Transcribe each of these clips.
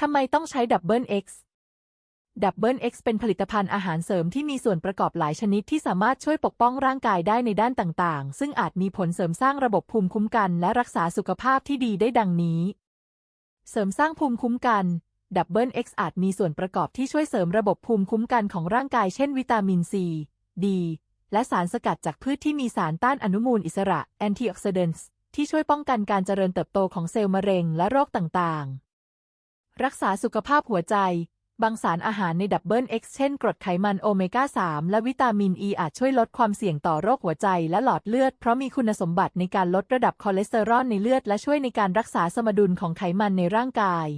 ทำไมต้องใช้ดับเบิล X ดับเบิล X เป็นผลิตภัณฑ์อาหารเสริมที่มีส่วนประกอบหลายชนิดที่สามารถช่วยปกป้องร่างกายได้ในด้านต่างๆ ซึ่งอาจมีผลเสริมสร้างระบบภูมิคุ้มกัน และรักษาสุขภาพที่ดีได้ดังนี้ เสริมสร้างภูมิคุ้มกันดับเบิล X อาจมีส่วนประกอบที่ช่วยเสริมระบบภูมิคุ้มกันของร่างกายเช่นวิตามินซีดีและสารสกัดจากพืชที่มีสารต้านอนุมูลอิสระ antioxidants ที่ช่วยป้องกันการเจริญเติบโตของเซลล์มะเร็งและโรคต่างๆ รักษาสุขภาพหัวใจ บางสารอาหารในดับเบิล X เช่นกรดไขมันโอเมก้า 3 และวิตามินอ e ีอาจช่วยลดความเสี่ยงต่อโรคหัวใจและหลอดเลือด เพราะมีคุณสมบัติในการลดระดับคอเลสเตอรอลในเลือด และช่วยในการรักษาสมดุลของไขมันในร่างกาย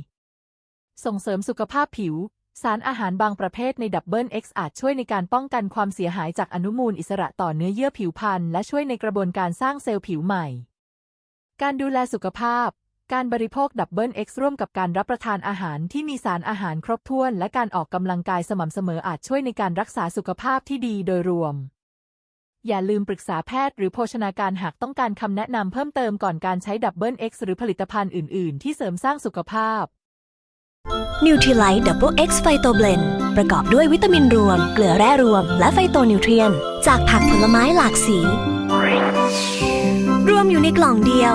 ส่งเสริมสุขภาพผิว สารอาหารบางประเภทในดับเบิล X อาจช่วยในการป้องกันความเสียหายจากอนุมูลอิสระต่อเนื้อเยื่อผิวพรรณและช่วยในกระบวนการสร้างเซลล์ผิวใหม่ การดูแลสุขภาพ การบริโภคดับเบิล X ร่วมกับการรับประทานอาหารที่มีสารอาหารครบถ้วนและการออกกำลังกายสม่ำเสมออาจช่วยในการรักษาสุขภาพที่ดีโดยรวม อย่าลืมปรึกษาแพทย์หรือโภชนาการหากต้องการคำแนะนำเพิ่มเติมก่อนการใช้ดับเบิล X หรือผลิตภัณฑ์อื่น ๆ ที่เสริมสร้างสุขภาพ นิวท i ไลท์ดับเบิลเอ็กซ์ไฟโตเบลนประกอบด้วยวิตามินรวม เกลือแร่รวม และไฟโตนิวเทรียน จากผักผลไม้หลากสี รวมอยู่ในกล่องเดียว